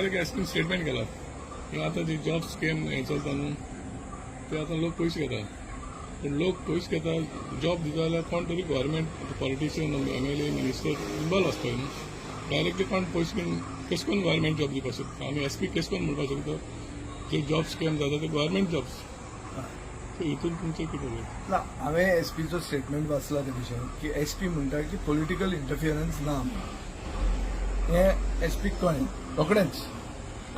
म्हाका S statement केला. की आतां ते जॉब स्केम हें चलता न्हू ते आतां लोक पयशे घेता पूण लोक पयशे घेता जॉब दिता जाल्यार कोण तरी government politician M L A minister involve आसपाय न्हू. डायरेक्टली कोण पयशे घेवन कशें करून गव्हर्मेंट जॉब दिवपाक शकता? आमी एस पी कशें करून म्हणपाक शकता? जे जॉब स्केम जाता ते गव्हर्मेंट जॉब्स सो हितून तुमचें कितें ना हांवें एस पीचो स्टेटमेंट वाचला ते विशयी की एस पी म्हणटा की पॉलिटिकल इंटरफियरन्स ना. हें एस पीक कळ्ळें रोखडेंच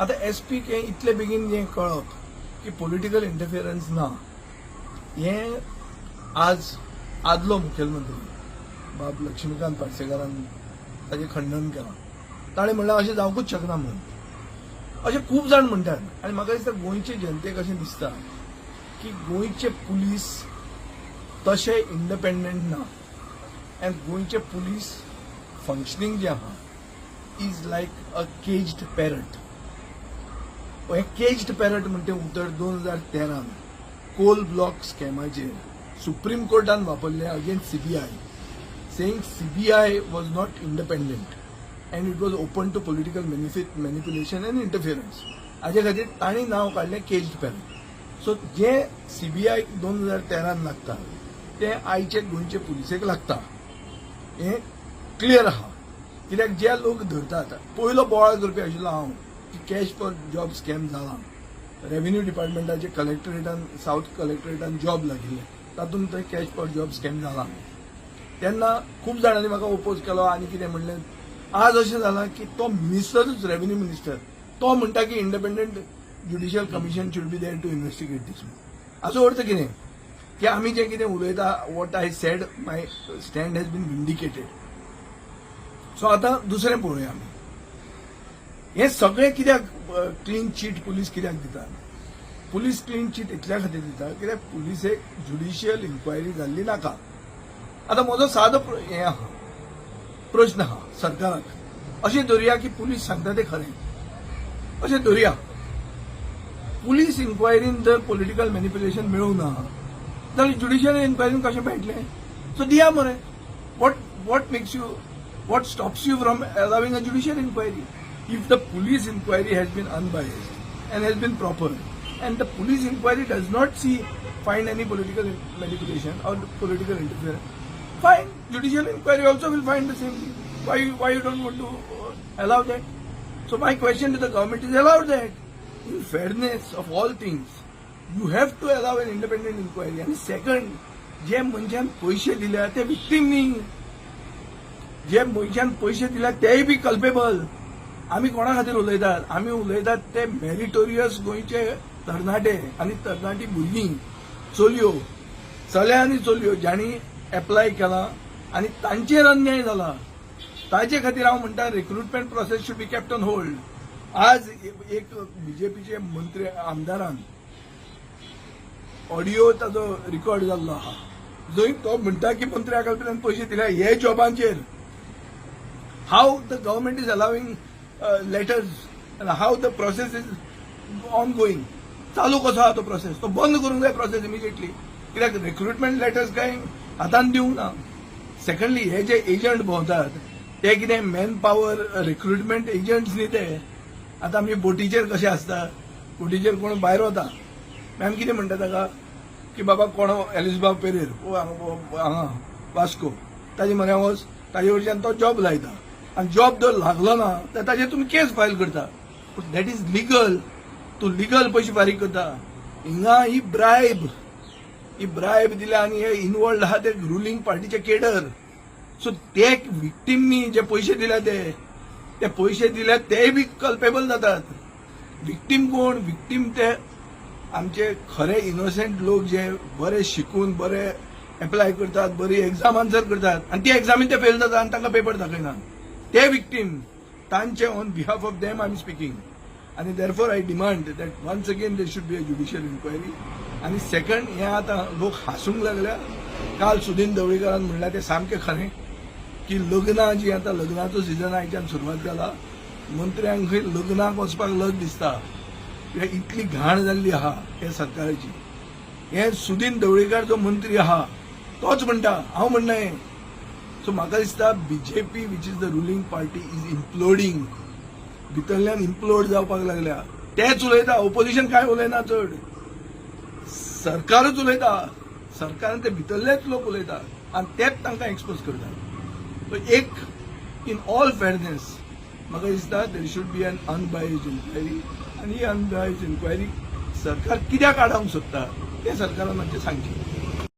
आतां एस पीक हें इतले बेगीन हें कळप की पॉलिटिकल इंटरफियरन्स ना हें आज आदलो मुखेलमंत्री बाब लक्ष्मीकांत पार्सेकारान ताचें खंडन केलां. ताणें म्हणलें अशें जावंकूच शकना म्हणून अशें खूब जाण म्हणटात आनी म्हाका दिसता गोंयचे जनतेक अशें दिसता की गोंयचे पुलीस तशें इंडिपेंडंट ना. आनी गोंयचे पुलीस फंक्शनींग जें आहा is like a caged parrot हे केज्ड पॅरट म्हणटे उतर दोन हजार तेरान कोल ब्लॉक स्कॅमाचेर सुप्रीम कोर्टान वापरले against CBI saying CBI was not independent and it was open to political manipulation and interference हाजे खातीर तांणी नांव काडलें केज्ड पॅरट सो जे सीबीआय दोन हजार तेरान लागता ते आयचे गोंयचे पुलिसेक लागता. हे क्लियर आहा. कित्याक जे लोक धरतात पयलो बोवाळ करपी आशिल्लो हांव की कॅश फॉर जॉब स्कॅम जाला. रेव्हेन्यू डिपार्टमेंटाचे कलेक्टरेटान साऊथ कलेक्टरेटान जॉब लागिल्ले. तातूंत थंय कॅश फॉर जॉब स्कॅम जाला. तेन्ना खूब जाणांनी म्हाका ओपोज केलो आनी कितें म्हणलें आज अशें जालां की तो मिनिस्टरूच रेव्हेन्यू मिनिस्टर तो म्हणटा की independent judicial commission should be there to investigate this हाचो अर्थ कितें की आमी जें कितें उलयता what I said my stand has been vindicated so आतां दुसरें पळोवया आमी हे सगळें कित्याक क्लीन चीट पुलीस कित्याक दिता पुलीस क्लीन चीट इतल्या खातीर दिता कित्याक पुलिसेक ज्युडिशियल इन्क्वायरी जाल्ली नाका. आतां म्हजो सादो हें आहा प्रश्न आहा सरकाराक. अशें धरुया की पुलीस सांगता तें खरें. अशें धरुया पुलीस इन्क्वायरीन जर पॉलिटिकल मॅनिप्युलेशन मेळूंक ना जाल्यार ज्युडिशियल इन्क्वायरीन कशें मेळटलें सो दिया मरे. What what makes you what stops you from allowing a judicial inquiry if the police inquiry has been unbiased and has been proper and the police inquiry does not see find any political manipulation or political interference fine judicial inquiry also will find the same thing why you- why you don't want to uh, allow that so my question to the government is allow that in fairness of all things you have to allow an independent inquiry and second जे मनशान पयशे दिल्या ते victim न्ही जे मनशान पयशे दिल्या तेय बी कल्पेबल आमी कोणा खातीर उलयतात? आमी उलयतात ते मेरिटोरियस गोंयचे तरणाटे आनी तरणाटी भुरगीं चलयो चले आनी चलयो ज्यांनी एप्लाय केला आनी तांचेर अन्याय जाला ताचे खातीर हांव म्हणटा recruitment process should be kept on hold आज एक बीजेपीचे मंत्री आमदारान ऑडिओ ताजो रिकॉर्ड जाल्लो आहा. जंय तो म्हणटा की मंत्र्या कडल्यान पयशे दिल्या हे जॉबांचेर. How the government is allowing letters how the process is on ongoing. चालू कसो हा तो प्रोसेस तो बंद करूंक जाय प्रोसेस इमिजिएटली कित्याक रिक्रुटमेंट लेटर्स काय? हातान दिवंक ना. सेकंडली हे जे एजंट भोंवतात ते कितें मॅन पॉवर रिक्रुटमेंट एजंट्स न्ही ते आतां आमचे बोटीचेर कशें आसता बोटीचेर कोण भायर वता मॅम कितें म्हणटा ताका की बाबा कोण? एलिझबाब पेरेर ओ हांगा वास्को ताजे म्हऱ्या वच ताजे वयच्यान तो जॉब लायता आनी जॉब जर लागलो ना तर ताजेर तुमी केस फायल करता. पूण दॅट इज लिगल तूं लिगल पयशे फारीक करता. हिंगा ही ब्रायब ही ब्रायब दिल्या आनी हे इनवॉल्ड आहा ते रुलींग पार्टीचे केडर सो ते विक्टीमनी जे पयशे दिल्या ते ते पयशे दिल्या तेय बी कल्पेबल जातात. विक्टीम कोण? विक्टीम ते आमचे खरे इनोसेंट लोक जे बरे शिकून बरे एप्लाय करतात बरी एक्झाम आन्सर करतात. आनी ती एक्झामीन ते फेल जातात आनी तांकां पेपर दाखयना ते विक्टीम तांचे on behalf of them I am speaking आनी therefore I demand that once again they should be a judicial inquiry आनी सेकंड हे आतां लोक हांसूंक लागल्या. काल सुदीन दवळीकारान म्हणल्यार ते सामकें खरें. की लग्नां जी आतां लग्नाचो सिजन आयच्यान सुरवात जाला मंत्र्यांक खंय लग्नाक वचपाक लग दिसता. हे इतली घाण जाल्ली आहा हे सरकाराची. हे सुदीन दवळीकार जो मंत्री आहा तोच म्हणटा हांव म्हणना हें सो म्हाका दिसता BJP which is the ruling party is imploding भितरल्यान इम्प्लोड जावपाक लागल्या. तेच उलयता ओपोजिशन काय उलयना चड सरकारच उलयता सरकारान ते भितरलेच लोक उलयता आनी तेच तांकां एक्सपोज करता. सो एक इन ऑल फेरनेस म्हाका दिसता there should be an unbiased inquiry आनी ही अनबायज इन्क्वायरी सरकार कित्याक आडावंक सोदता तें सरकारान मातशें म्हणजे सांगचें